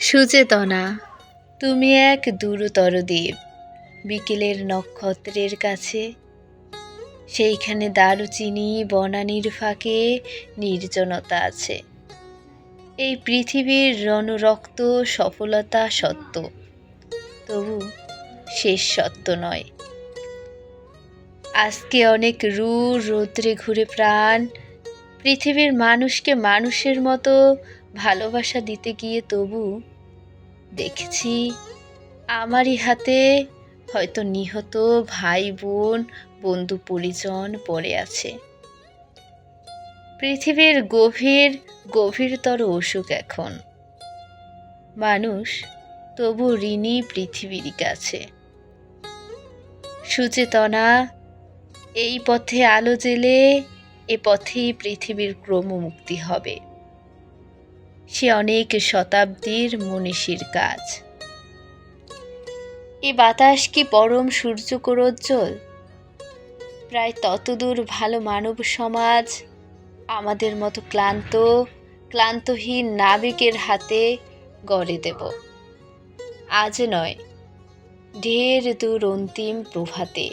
সুচেতনা, তুমি এক দূরতর দ্বীপ, বিকেলের নক্ষত্রের কাছে। সেইখানে দারুচিনি বনানির ফাঁকে নির্জনতা আছে। এই পৃথিবীর রণরক্ত সফলতা সত্য, তবু শেষ সত্য নয়। আজকে অনেক রু রৌদ্রে ঘুরে প্রাণ পৃথিবীর মানুষকে মানুষের মতো ভালোবাসা দিতে গিয়ে তবু দেখেছি আমারই হাতে হয়তো নিহত ভাই, বোন, বন্ধু, পরিজন পড়ে আছে। পৃথিবীর গভীর, গভীরতর অসুখ এখন। মানুষ তবু ঋণী পৃথিবীর কাছে। সুচেতনা এই পথে আলো জেলে এ পথেই পৃথিবীর ক্রমমুক্তি হবে। সে অনেক শতাব্দীর মনীষীর কাজ। এ বাতাস কি পরম সূর্যকরোজ্জ্বল প্রায় ততদূর ভালো মানব সমাজ আমাদের মতো ক্লান্ত, ক্লান্তহীন নাবিকের হাতে গড়ে দেব। আজ নয়, ঢের দূর অন্তিম প্রভাতে।